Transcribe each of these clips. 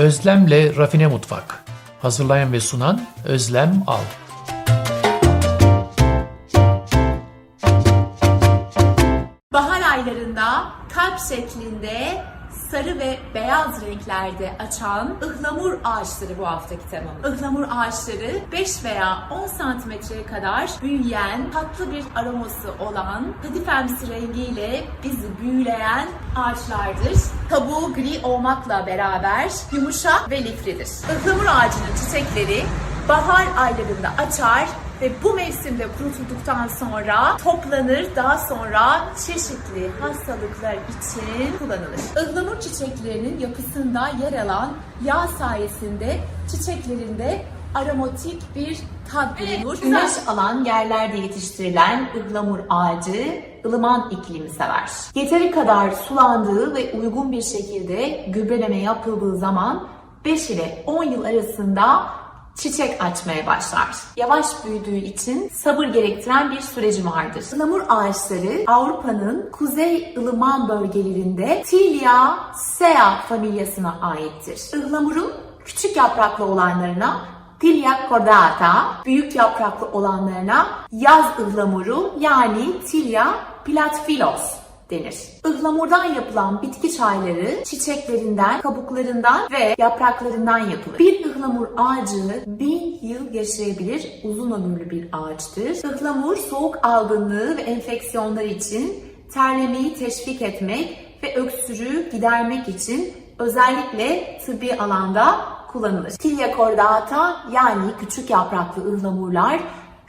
Özlemle Rafine Mutfak. Hazırlayan ve sunan Özlem Al. Bahar aylarında kalp şeklinde sarı ve beyaz renklerde açan ıhlamur ağaçları bu haftaki temamız. Ihlamur ağaçları 5 veya 10 santimetreye kadar büyüyen, tatlı bir aroması olan, kadifemsi rengiyle bizi büyüleyen ağaçlardır. Kabuğu gri olmakla beraber yumuşak ve liflidir. Ihlamur ağacının çiçekleri bahar aylarında açar ve bu mevsimde kurutulduktan sonra toplanır. Daha sonra çeşitli hastalıklar için kullanılır. Ihlamur çiçeklerinin yapısında yer alan yağ sayesinde çiçeklerinde aromatik bir tat bulunur. Güneş alan yerlerde yetiştirilen ıhlamur ağacı ılıman iklimi sever. Yeteri kadar sulandığı ve uygun bir şekilde gübreleme yapıldığı zaman 5 ile 10 yıl arasında çiçek açmaya başlar. Yavaş büyüdüğü için sabır gerektiren bir süreci vardır. Ihlamur ağaçları Avrupa'nın kuzey ılıman bölgelerinde Tiliaceae familyasına aittir. Ihlamurun küçük yapraklı olanlarına Tilia cordata, büyük yapraklı olanlarına yaz ıhlamuru yani Tilia platyphilus denir. Ihlamurdan yapılan bitki çayları çiçeklerinden, kabuklarından ve yapraklarından yapılır. Bir ıhlamur ağacı bin yıl yaşayabilir, uzun ömürlü bir ağaçtır. Ihlamur soğuk algınlığı ve enfeksiyonlar için terlemeyi teşvik etmek ve öksürüğü gidermek için özellikle tıbbi alanda kullanılır. Tilia cordata yani küçük yapraklı ıhlamurlar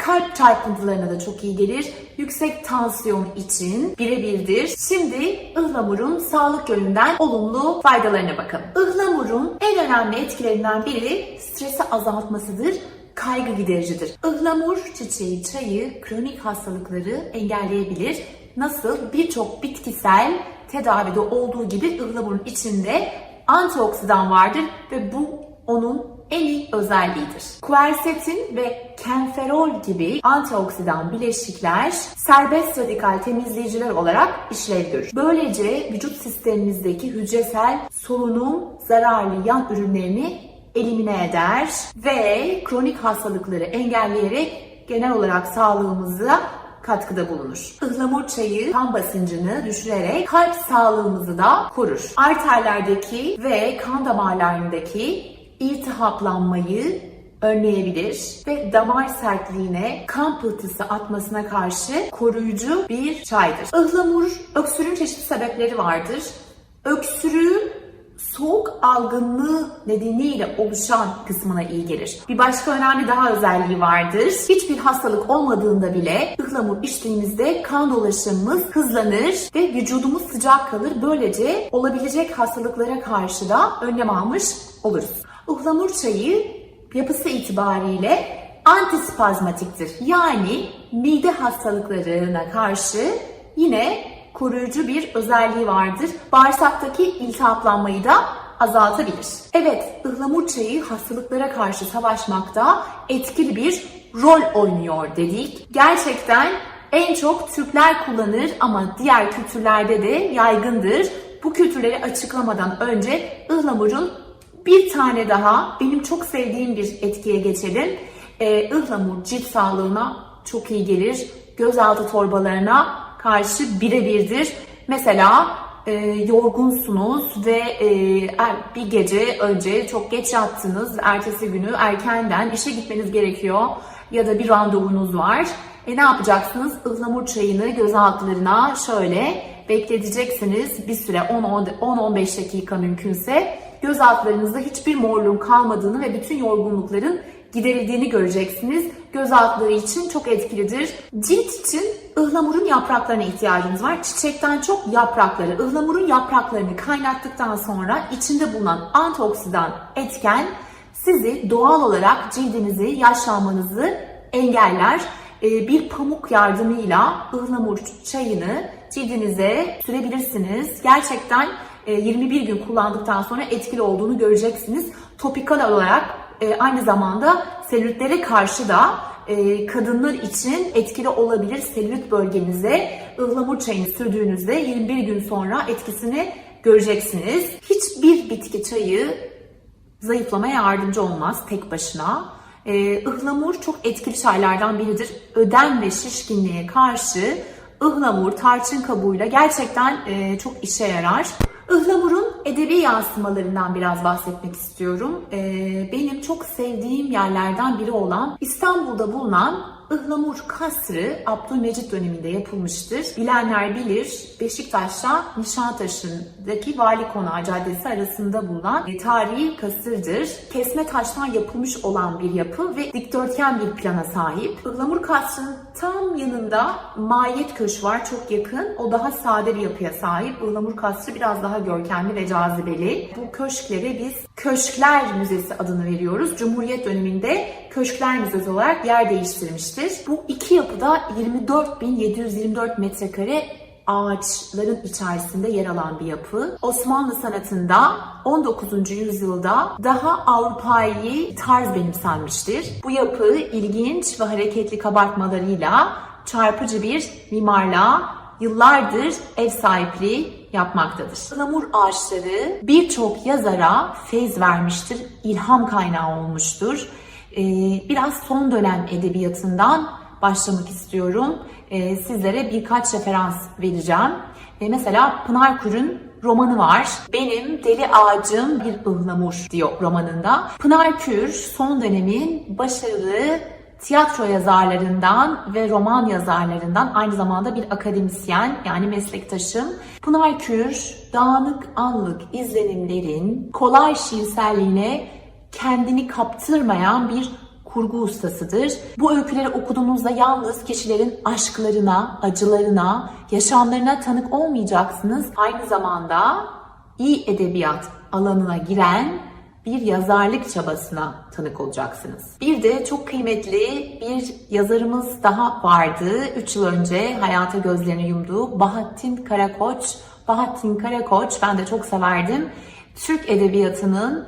kalp çarpıntılarına da çok iyi gelir. Yüksek tansiyon için birebirdir. Şimdi ıhlamurun sağlık yönünden olumlu faydalarına bakalım. Ihlamurun en önemli etkilerinden biri stresi azaltmasıdır kaygı gidericidir. Ihlamur çiçeği çayı kronik hastalıkları engelleyebilir. Nasıl birçok bitkisel tedavide olduğu gibi ıhlamurun içinde antioksidan vardır ve bu onun en iyi özelliğidir. Quercetin ve kenferol gibi antioksidan bileşikler serbest radikal temizleyiciler olarak işlev görür. Böylece vücut sistemimizdeki hücresel solunum zararlı yan ürünlerini elimine eder ve kronik hastalıkları engelleyerek genel olarak sağlığımıza katkıda bulunur. Ihlamur çayı kan basıncını düşürerek kalp sağlığımızı da korur. Arterlerdeki ve kan damarlarındaki iltihaplanmayı önleyebilir ve damar sertliğine, kan pıhtısı atmasına karşı koruyucu bir çaydır. Ihlamur, öksürüğün çeşitli sebepleri vardır. Öksürüğün soğuk algınlığı nedeniyle oluşan kısmına iyi gelir. Bir başka önemli daha özelliği vardır. Hiçbir hastalık olmadığında bile ıhlamur içtiğimizde kan dolaşımımız hızlanır ve vücudumuz sıcak kalır. Böylece olabilecek hastalıklara karşı da önlem almış oluruz. Ihlamur çayı yapısı itibariyle antispazmatiktir. Yani mide hastalıklarına karşı yine koruyucu bir özelliği vardır. Bağırsaktaki iltihaplanmayı da azaltabilir. Evet, ıhlamur çayı hastalıklara karşı savaşmakta etkili bir rol oynuyor dedik. Gerçekten en çok Türkler kullanır ama diğer kültürlerde de yaygındır. Bu kültürleri açıklamadan önce ıhlamurun bir tane daha benim çok sevdiğim bir etkiye geçelim. Ee, ıhlamur cilt sağlığına çok iyi gelir. Gözaltı torbalarına karşı birebirdir. Mesela e, yorgunsunuz ve e, er- bir gece önce çok geç yattınız. Ertesi günü erkenden işe gitmeniz gerekiyor ya da bir randevunuz var. E ne yapacaksınız? Ihlamur çayını göz altlarına şöyle bekleteceksiniz bir süre 10-15 dakika mümkünse. Göz altlarınızda hiçbir morluğun kalmadığını ve bütün yorgunlukların giderildiğini göreceksiniz. Göz altları için çok etkilidir. Cilt için ıhlamurun yapraklarına ihtiyacınız var. Çiçekten çok yaprakları, ıhlamurun yapraklarını kaynattıktan sonra içinde bulunan antioksidan etken sizi doğal olarak cildinizi, yaşlanmanızı engeller. Ee, Bir pamuk yardımıyla ıhlamur çayını cildinize sürebilirsiniz. Gerçekten 21 gün kullandıktan sonra etkili olduğunu göreceksiniz. Topikal olarak e, aynı zamanda selülitlere karşı da e, kadınlar için etkili olabilir selülit bölgenize ıhlamur çayını sürdüğünüzde 21 gün sonra etkisini göreceksiniz. Hiçbir bitki çayı zayıflamaya yardımcı olmaz tek başına. Ee, ıhlamur çok etkili çaylardan biridir. Ödem ve şişkinliğe karşı ıhlamur tarçın kabuğuyla gerçekten e, çok işe yarar. Ihlamur'un edebi yansımalarından biraz bahsetmek istiyorum. Ee, benim çok sevdiğim yerlerden biri olan İstanbul'da bulunan Ihlamur Kasrı Abdülmecit döneminde yapılmıştır. Bilenler bilir Beşiktaş'ta Nişantaşı'ndaki Vali Konağı Caddesi arasında bulunan tarihi kasırdır. Kesme taştan yapılmış olan bir yapı ve dikdörtgen bir plana sahip. Ihlamur Kasrı'nın tam yanında Mahiyet Köşkü var çok yakın. O daha sade bir yapıya sahip. Ihlamur Kasrı biraz daha görkemli ve cazibeli. Bu köşklere biz Köşkler Müzesi adını veriyoruz. Cumhuriyet döneminde Köşkler Müzesi olarak yer değiştirmiştir. Bu iki yapıda 24.724 metrekare ağaçların içerisinde yer alan bir yapı. Osmanlı sanatında 19. yüzyılda daha Avrupa'yı tarz benimsenmiştir. Bu yapı ilginç ve hareketli kabartmalarıyla çarpıcı bir mimarlığa yıllardır ev sahipliği yapmaktadır. Ihlamur ağaçları birçok yazara feyz vermiştir, ilham kaynağı olmuştur. Ee, biraz son dönem edebiyatından başlamak istiyorum. Ee, sizlere birkaç referans vereceğim. Mesela Pınar Kür'ün romanı var. Benim Deli Ağacım Bir Ihlamur diyor romanında. Pınar Kür son dönemin başarılı tiyatro yazarlarından ve roman yazarlarından aynı zamanda bir akademisyen yani meslektaşım. Pınar Kür, dağınık anlık izlenimlerin kolay şiirselliğine kendini kaptırmayan bir kurgu ustasıdır. Bu öyküleri okuduğunuzda yalnız kişilerin aşklarına, acılarına, yaşamlarına tanık olmayacaksınız. Aynı zamanda iyi edebiyat alanına giren bir yazarlık çabasına tanık olacaksınız. Bir de çok kıymetli bir yazarımız daha vardı. 3 yıl önce hayata gözlerini yumdu. Bahattin Karakoç. Bahattin Karakoç ben de çok severdim. Türk edebiyatının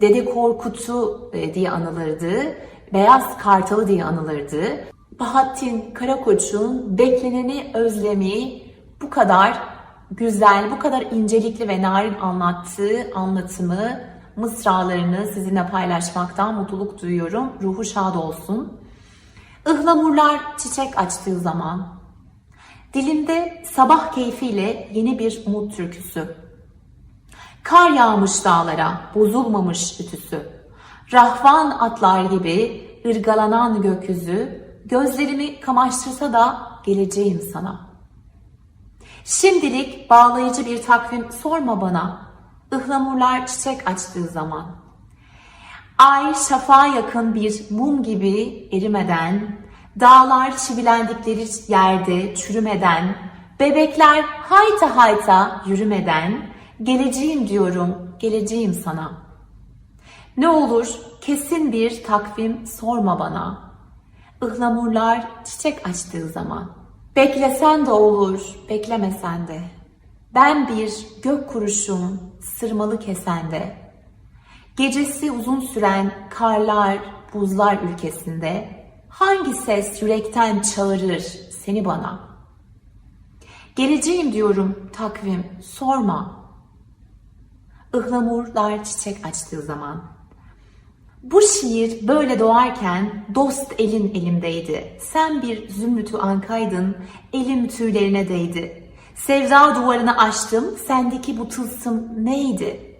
Dede Korkut'u e, diye anılırdı. Beyaz Kartalı diye anılırdı. Bahattin Karakoç'un bekleneni özlemi bu kadar güzel, bu kadar incelikli ve narin anlattığı anlatımı, mısralarını sizinle paylaşmaktan mutluluk duyuyorum. Ruhu şad olsun. Ihlamurlar çiçek açtığı zaman, dilimde sabah keyfiyle yeni bir umut türküsü. Kar yağmış dağlara, bozulmamış ütüsü. Rahvan atlar gibi ırgalanan gökyüzü, gözlerimi kamaştırsa da geleceğim sana.'' Şimdilik bağlayıcı bir takvim sorma bana. Ihlamurlar çiçek açtığı zaman. Ay şafağa yakın bir mum gibi erimeden, dağlar çivilendikleri yerde çürümeden, bebekler hayta hayta yürümeden, geleceğim diyorum, geleceğim sana. Ne olur kesin bir takvim sorma bana. Ihlamurlar çiçek açtığı zaman. Beklesen de olur, beklemesen de. Ben bir gök kuruşum, sırmalı kesende. Gecesi uzun süren karlar, buzlar ülkesinde. Hangi ses yürekten çağırır seni bana? Geleceğim diyorum takvim, sorma. Ihlamurlar çiçek açtığı zaman. Bu şiir böyle doğarken dost elin elimdeydi. Sen bir zümrütü ankaydın, elim tüylerine değdi. Sevda duvarını açtım, sendeki bu tılsım neydi?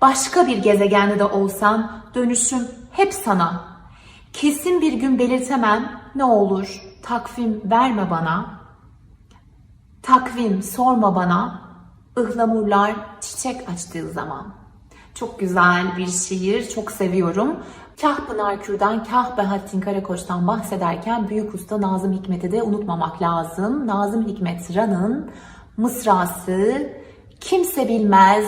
Başka bir gezegende de olsan dönüşüm hep sana. Kesin bir gün belirtemem, ne olur takvim verme bana. Takvim sorma bana, ıhlamurlar çiçek açtığı zaman.'' Çok güzel bir şiir, çok seviyorum. Kah Pınar Kür'den, kah Bahattin Karakoç'tan bahsederken Büyük Usta Nazım Hikmet'i de unutmamak lazım. Nazım Hikmet Ran'ın mısrası Kimse bilmez,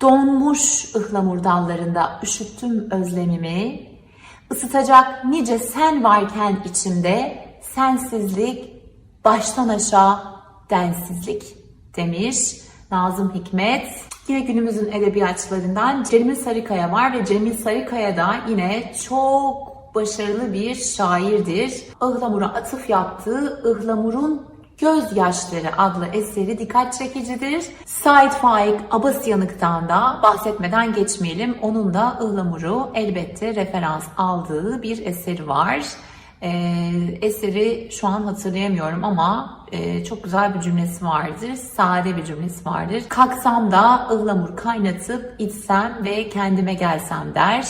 donmuş ıhlamur dallarında üşüttüm özlemimi. Isıtacak nice sen varken içimde sensizlik baştan aşağı densizlik demiş Nazım Hikmet. Yine günümüzün edebiyatçılarından Cemil Sarıkaya var ve Cemil Sarıkaya da yine çok başarılı bir şairdir. Ihlamur'a atıf yaptığı Ihlamur'un Gözyaşları adlı eseri dikkat çekicidir. Said Faik Abasyanık'tan da bahsetmeden geçmeyelim. Onun da ıhlamuru elbette referans aldığı bir eseri var. Ee, eseri şu an hatırlayamıyorum ama e, çok güzel bir cümlesi vardır. Sade bir cümlesi vardır. Kalksam da ıhlamur kaynatıp içsem ve kendime gelsem der.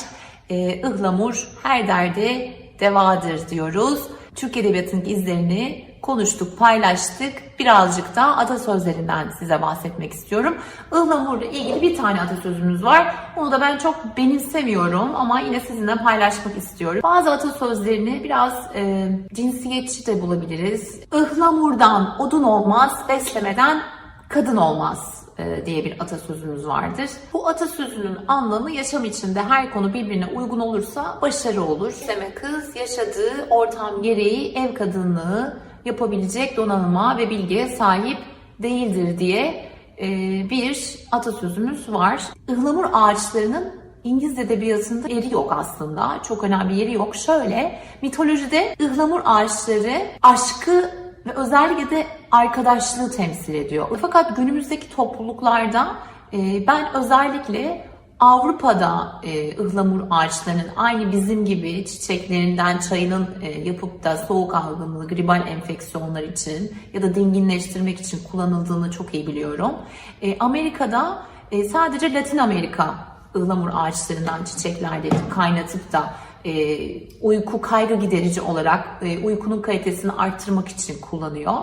Ee, ıhlamur her derde devadır diyoruz. Türk Edebiyatı'nın izlerini konuştuk, paylaştık. Birazcık da atasözlerinden size bahsetmek istiyorum. Ihlamurla ilgili bir tane atasözümüz var. Onu da ben çok benimsemiyorum ama yine sizinle paylaşmak istiyorum. Bazı atasözlerini biraz e, cinsiyetçi de bulabiliriz. Ihlamurdan odun olmaz, beslemeden kadın olmaz e, diye bir atasözümüz vardır. Bu atasözünün anlamı yaşam içinde her konu birbirine uygun olursa başarı olur. Besleme kız yaşadığı ortam gereği ev kadınlığı yapabilecek donanıma ve bilgiye sahip değildir diye e, bir atasözümüz var. Ihlamur ağaçlarının İngiliz edebiyatında yeri yok aslında. Çok önemli yeri yok. Şöyle, mitolojide ıhlamur ağaçları aşkı ve özellikle de arkadaşlığı temsil ediyor. Fakat günümüzdeki topluluklarda e, ben özellikle Avrupa'da e, ıhlamur ağaçlarının aynı bizim gibi çiçeklerinden çayının e, yapıp da soğuk algınlığı, gribal enfeksiyonlar için ya da dinginleştirmek için kullanıldığını çok iyi biliyorum. E, Amerika'da e, sadece Latin Amerika ıhlamur ağaçlarından çiçeklerle kaynatıp da e, uyku kaygı giderici olarak e, uykunun kalitesini arttırmak için kullanıyor.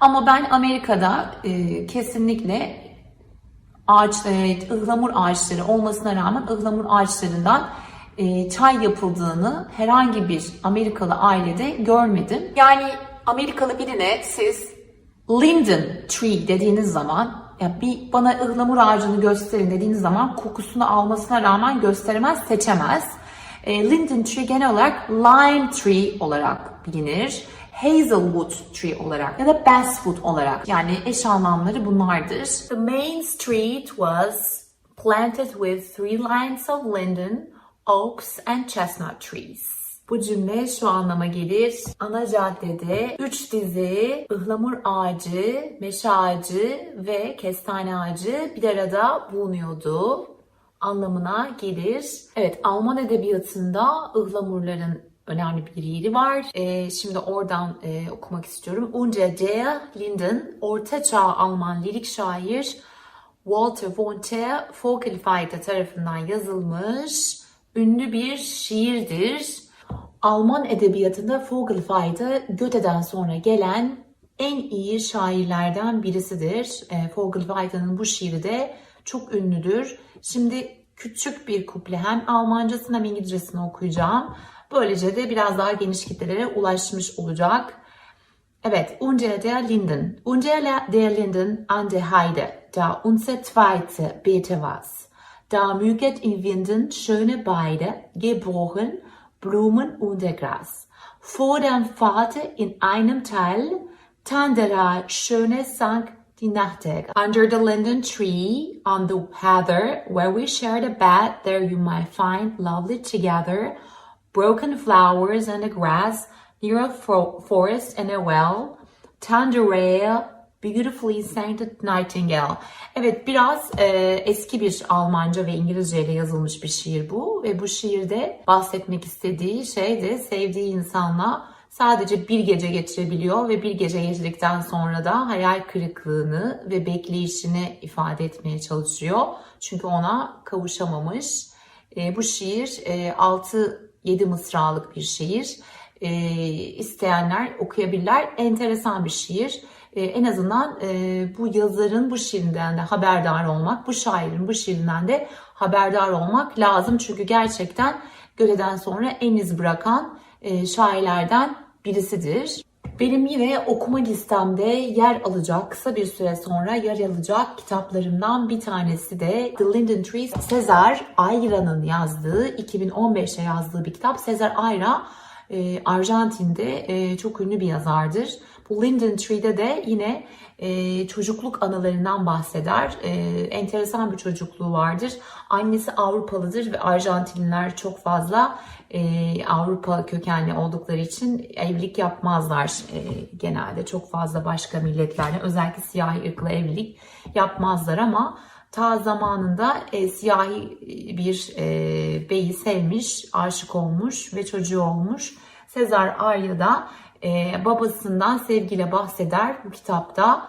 Ama ben Amerika'da e, kesinlikle ağaç, e, ıhlamur ağaçları olmasına rağmen ıhlamur ağaçlarından e, çay yapıldığını herhangi bir Amerikalı ailede görmedim. Yani Amerikalı birine siz linden tree dediğiniz zaman ya bir bana ıhlamur ağacını gösterin dediğiniz zaman kokusunu almasına rağmen gösteremez, seçemez. E, linden tree genel olarak lime tree olarak bilinir. Hazelwood tree olarak ya da basswood olarak yani eş anlamları bunlardır. The main street was planted with three lines of linden, oaks and chestnut trees. Bu cümle şu anlama gelir. Ana caddede üç dizi ıhlamur ağacı, meşe ağacı ve kestane ağacı bir arada bulunuyordu anlamına gelir. Evet, Alman edebiyatında ıhlamurların önemli bir yeri var. Ee, şimdi oradan e, okumak istiyorum. Unter der Linden, Ortaçağ Alman lirik şair Walter von Theer Vogelweide tarafından yazılmış ünlü bir şiirdir. Alman edebiyatında Vogelweide Goethe'den sonra gelen en iyi şairlerden birisidir. E, Vogelweide'nin bu şiiri de çok ünlüdür. Şimdi küçük bir kuple hem Almancasını hem İngilizcesini okuyacağım. Böylece de biraz daha geniş kitlelere ulaşmış olacak. Evet, unter der Linden, unter der Linden an der Heide, da unser zweite Beete was. Da müget in Winden schöne Beide, gebrochen, Blumen und der Gras. Vor dem Vater in einem Teil, Tandera schöne sang die Nachtigall. Under the linden tree, on the heather, where we shared a bed, there you might find lovely together, broken flowers and the grass, near a fo- forest and a well, Tanderea, beautifully scented nightingale. Evet biraz e, eski bir Almanca ve İngilizce ile yazılmış bir şiir bu ve bu şiirde bahsetmek istediği şey de sevdiği insanla sadece bir gece geçirebiliyor ve bir gece geçirdikten sonra da hayal kırıklığını ve bekleyişini ifade etmeye çalışıyor. Çünkü ona kavuşamamış. E, bu şiir e, 6-7 mısralık bir şiir. E, isteyenler okuyabilirler. Enteresan bir şiir. E, en azından e, bu yazarın bu şiirinden de haberdar olmak, bu şairin bu şiirinden de haberdar olmak lazım. Çünkü gerçekten Göle'den sonra en iz bırakan e, şairlerden birisidir. Benim yine okuma listemde yer alacak, kısa bir süre sonra yer alacak kitaplarımdan bir tanesi de The Linden Trees. Sezar Ayra'nın yazdığı, 2015'te yazdığı bir kitap. Sezar Ayra e, Arjantin'de e, çok ünlü bir yazardır. Linden Tree'de de yine e, çocukluk anılarından bahseder. E, enteresan bir çocukluğu vardır. Annesi Avrupalıdır ve Arjantinliler çok fazla e, Avrupa kökenli oldukları için evlilik yapmazlar genelde. Çok fazla başka milletlerle özellikle siyahi ırkla evlilik yapmazlar ama ta zamanında siyahi bir beyi sevmiş, aşık olmuş ve çocuğu olmuş. Sezar Arya da e, babasından sevgiyle bahseder bu kitapta.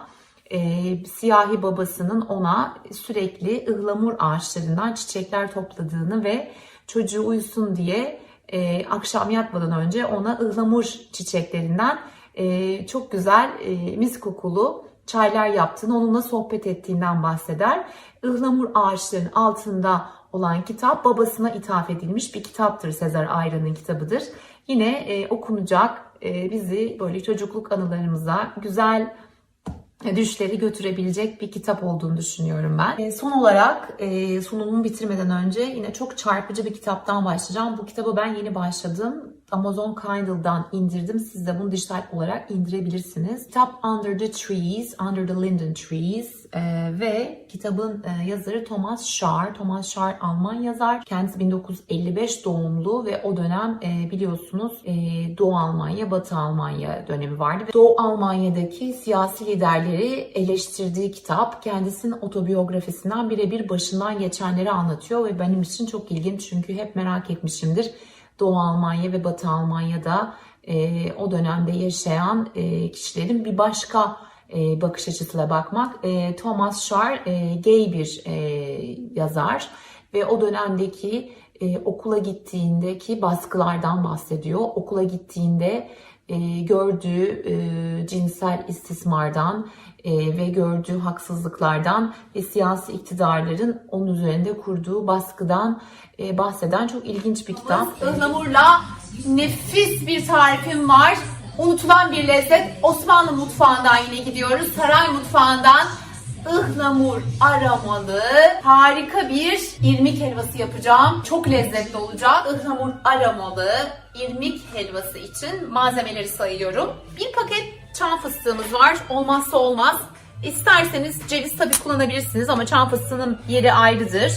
E, siyahi babasının ona sürekli ıhlamur ağaçlarından çiçekler topladığını ve çocuğu uyusun diye e, akşam yatmadan önce ona ıhlamur çiçeklerinden e, çok güzel e, mis kokulu çaylar yaptığını, onunla sohbet ettiğinden bahseder. Ihlamur ağaçlarının altında olan kitap babasına ithaf edilmiş bir kitaptır. Sezar Ayra'nın kitabıdır. Yine e, okunacak, e, bizi böyle çocukluk anılarımıza güzel düşleri götürebilecek bir kitap olduğunu düşünüyorum ben. E, son olarak e, sunumumu bitirmeden önce yine çok çarpıcı bir kitaptan başlayacağım. Bu kitabı ben yeni başladım. Amazon Kindle'dan indirdim. Siz de bunu dijital olarak indirebilirsiniz. Kitap Under the Trees, Under the Linden Trees e, ve kitabın e, yazarı Thomas Schaar. Thomas Schaar Alman yazar. Kendisi 1955 doğumlu ve o dönem e, biliyorsunuz e, Doğu Almanya, Batı Almanya dönemi vardı. Ve Doğu Almanya'daki siyasi liderleri eleştirdiği kitap kendisinin otobiyografisinden birebir başından geçenleri anlatıyor ve benim için çok ilginç çünkü hep merak etmişimdir. Doğu Almanya ve Batı Almanya'da e, o dönemde yaşayan e, kişilerin bir başka e, bakış açısıyla bakmak. E, Thomas Schaar e, gay bir e, yazar ve o dönemdeki e, okula gittiğindeki baskılardan bahsediyor. Okula gittiğinde e, gördüğü e, cinsel istismardan e, ve gördüğü haksızlıklardan ve siyasi iktidarların onun üzerinde kurduğu baskıdan e, bahseden çok ilginç bir kitap. Ihlamurla nefis bir tarifim var. Unutulan bir lezzet. Osmanlı mutfağından yine gidiyoruz. Saray mutfağından ıhlamur aromalı harika bir irmik helvası yapacağım. Çok lezzetli olacak. Ihlamur aromalı irmik helvası için malzemeleri sayıyorum. Bir paket çam fıstığımız var. Olmazsa olmaz. İsterseniz ceviz tabii kullanabilirsiniz ama çam fıstığının yeri ayrıdır.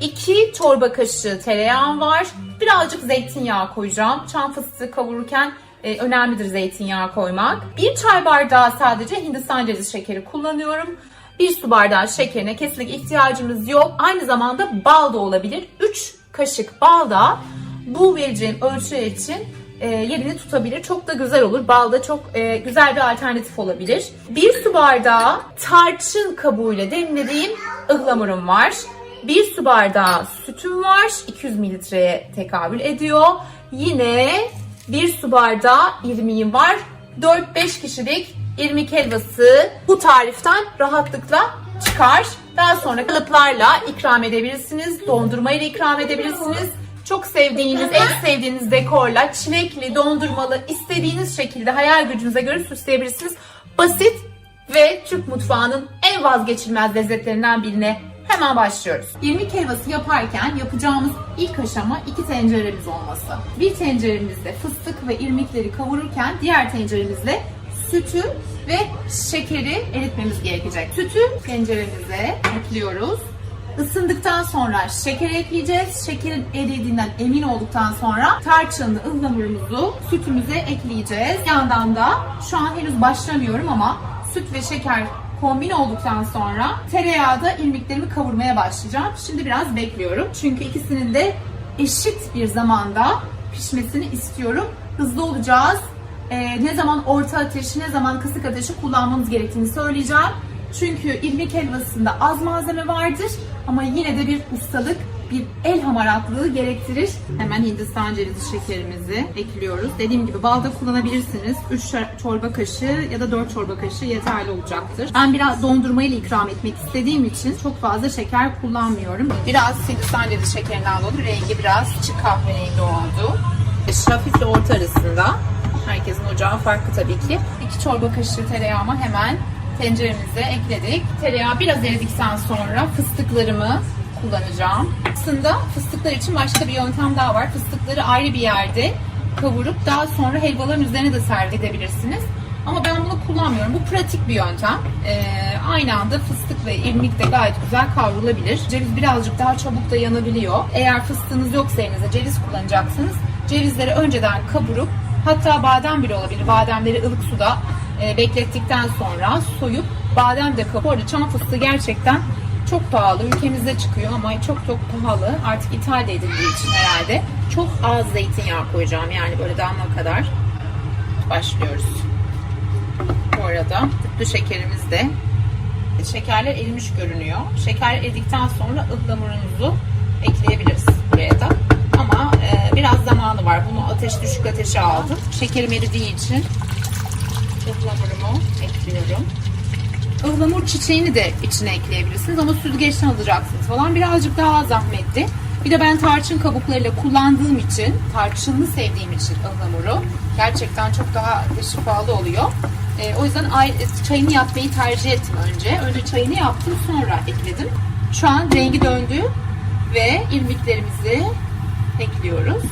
2 çorba kaşığı tereyağım var. Birazcık zeytinyağı koyacağım. Çam fıstığı kavururken e, önemlidir zeytinyağı koymak. Bir çay bardağı sadece Hindistan cevizi şekeri kullanıyorum. Bir su bardağı şekerine kesinlikle ihtiyacımız yok. Aynı zamanda bal da olabilir. 3 kaşık bal da bu vereceğim ölçüler için e, yerini tutabilir. Çok da güzel olur. Bal da çok e, güzel bir alternatif olabilir. Bir su bardağı tarçın kabuğuyla demlediğim ıhlamurum var. Bir su bardağı sütüm var. 200 mililitreye tekabül ediyor. Yine bir su bardağı irmiğim var. 4-5 kişilik irmik helvası bu tariften rahatlıkla çıkar. Daha sonra kalıplarla ikram edebilirsiniz. Dondurmayla ikram edebilirsiniz. Çok sevdiğiniz, en sevdiğiniz dekorla çilekli, dondurmalı, istediğiniz şekilde hayal gücünüze göre süsleyebilirsiniz. Basit ve Türk mutfağının en vazgeçilmez lezzetlerinden birine hemen başlıyoruz. İrmik helvası yaparken yapacağımız ilk aşama iki tenceremiz olması. Bir tenceremizde fıstık ve irmikleri kavururken diğer tenceremizde sütü ve şekeri eritmemiz gerekecek. Sütü tenceremize ekliyoruz. Isındıktan sonra şeker ekleyeceğiz. Şekerin eridiğinden emin olduktan sonra tarçınlı ıhlamurumuzu sütümüze ekleyeceğiz. Yandan da şu an henüz başlamıyorum ama süt ve şeker kombin olduktan sonra tereyağı da irmiklerimi kavurmaya başlayacağım. Şimdi biraz bekliyorum. Çünkü ikisinin de eşit bir zamanda pişmesini istiyorum. Hızlı olacağız. Ee, ne zaman orta ateş, ne zaman kısık ateşi kullanmamız gerektiğini söyleyeceğim. Çünkü irmik helvasında az malzeme vardır ama yine de bir ustalık, bir el hamaratlığı gerektirir. Hemen Hindistan cevizi şekerimizi ekliyoruz. Dediğim gibi balda kullanabilirsiniz. 3 çorba kaşığı ya da 4 çorba kaşığı yeterli olacaktır. Ben biraz dondurmayla ikram etmek istediğim için çok fazla şeker kullanmıyorum. Biraz Hindistan cevizi şekerinden dolayı rengi biraz açık kahverengi oldu. Hafifle orta arasında. Herkesin ocağı farklı tabii ki. 2 çorba kaşığı tereyağımı hemen tenceremize ekledik. Tereyağı biraz eridikten sonra fıstıklarımı kullanacağım. Aslında fıstıklar için başka bir yöntem daha var. Fıstıkları ayrı bir yerde kavurup daha sonra helvaların üzerine de servis. Ama ben bunu kullanmıyorum. Bu pratik bir yöntem. Ee, aynı anda fıstık ve irmik de gayet güzel kavrulabilir. Ceviz birazcık daha çabuk da yanabiliyor. Eğer fıstığınız yoksa elinizde ceviz kullanacaksınız. Cevizleri önceden kavurup hatta badem bile olabilir. Bademleri ılık suda e, beklettikten sonra soyup badem de kavurup. Bu arada çam fıstığı gerçekten çok pahalı. Ülkemizde çıkıyor ama çok çok pahalı. Artık ithal edildiği için herhalde. Çok az zeytinyağı koyacağım. Yani böyle damla kadar. Başlıyoruz. Bu arada sütlü şekerimiz de şekerler erimiş görünüyor. Şeker eridikten sonra ıhlamurunuzu ekleyebiliriz buraya da. E, biraz zamanı var. Bunu ateş düşük ateşe aldım. Şekerim eridiği için ıhlamurumu ekliyorum. Ihlamur çiçeğini de içine ekleyebilirsiniz ama süzgeçten alacaksınız falan. Birazcık daha zahmetli. Bir de ben tarçın kabuklarıyla kullandığım için, tarçınlı sevdiğim için ıhlamuru gerçekten çok daha şifalı oluyor. Ee, o yüzden ay- çayını yapmayı tercih ettim önce. Önce çayını yaptım sonra ekledim. Şu an rengi döndü ve irmiklerimizi ekliyoruz.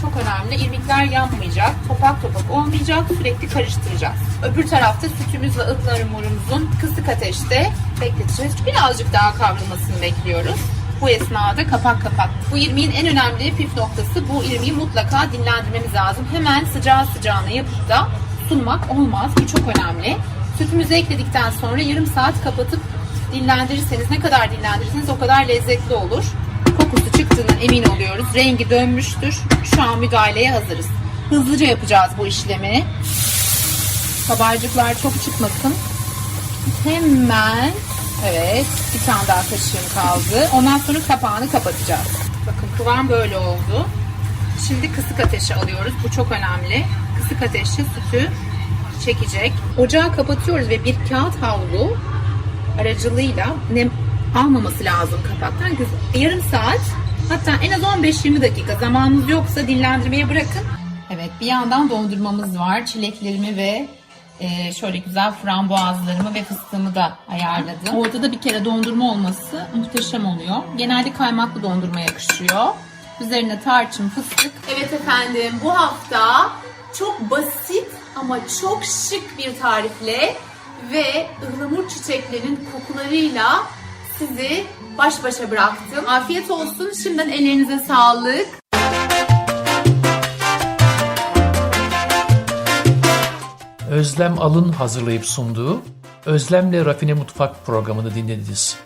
Çok önemli. İrmikler yanmayacak, topak topak olmayacak, sürekli karıştıracağız. Öbür tarafta sütümüz ve ıhlamurumuzun kısık ateşte bekleteceğiz. Birazcık daha kavrulmasını bekliyoruz. Bu esnada kapak kapak. Bu irmiğin en önemli püf noktası bu irmiği mutlaka dinlendirmemiz lazım. Hemen sıcağı sıcağına yapıp da sunmak olmaz. Bu çok önemli. Sütümüzü ekledikten sonra yarım saat kapatıp dinlendirirseniz ne kadar dinlendirirseniz o kadar lezzetli olur. Çıktığından emin oluyoruz. Rengi dönmüştür. Şu an müdahaleye hazırız. Hızlıca yapacağız bu işlemi. Kabarcıklar çok çıkmasın. Hemen evet bir tane daha kaşığım kaldı. Ondan sonra kapağını kapatacağız. Bakın kıvam böyle oldu. Şimdi kısık ateşe alıyoruz. Bu çok önemli. Kısık ateşte sütü çekecek. Ocağı kapatıyoruz ve bir kağıt havlu aracılığıyla nem almaması lazım kapaktan. Yarım saat hatta en az 15-20 dakika zamanınız yoksa dinlendirmeye bırakın. Evet bir yandan dondurmamız var. Çileklerimi ve e, şöyle güzel frambuazlarımı ve fıstığımı da ayarladım. Ortada bir kere dondurma olması muhteşem oluyor. Genelde kaymaklı dondurma yakışıyor. Üzerine tarçın, fıstık. Evet efendim bu hafta çok basit ama çok şık bir tarifle ve ıhlamur çiçeklerinin kokularıyla sizi baş başa bıraktım. Afiyet olsun. Şimdiden ellerinize sağlık. Özlem Alın hazırlayıp sunduğu Özlemle Rafine Mutfak programını dinlediniz.